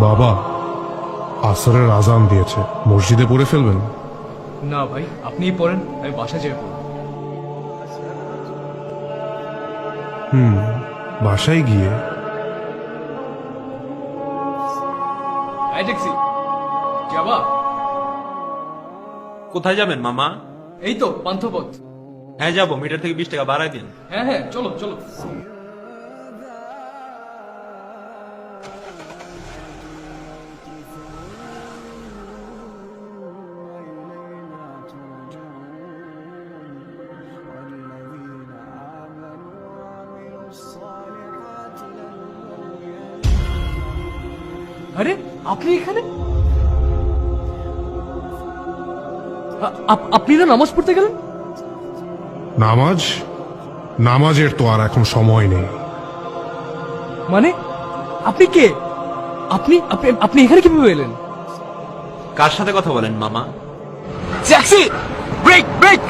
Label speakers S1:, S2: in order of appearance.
S1: বাবা আসরের আজান দিয়েছে। মসজিদে পড়ে ফেলবেন।
S2: না ভাই আপনিই পড়েন আমি বাসা যেয়ে পড়ব।
S1: হুম বাসায় গিয়ে।
S2: এই ট্যাক্সি যাবা?
S3: কোথায় যাবেন মামা?
S2: এই তো পান্থপথ।
S3: হ্যাঁ যাব। মিটার থেকে বিশ টাকা বাড়াই দিন।
S2: হ্যাঁ হ্যাঁ চলো চলো। আরে আপনি এখানে? আপনি তো নামাজ পড়তে গেলেন?
S1: নামাজ? নামাজের তো আর এখন সময় নেই।
S2: মানে আপনি কে? আপনি আপনি আপনি এখানে কীভাবে এলেন?
S3: কার সাথে কথা বলেন মামা?
S2: Taxi brake brake!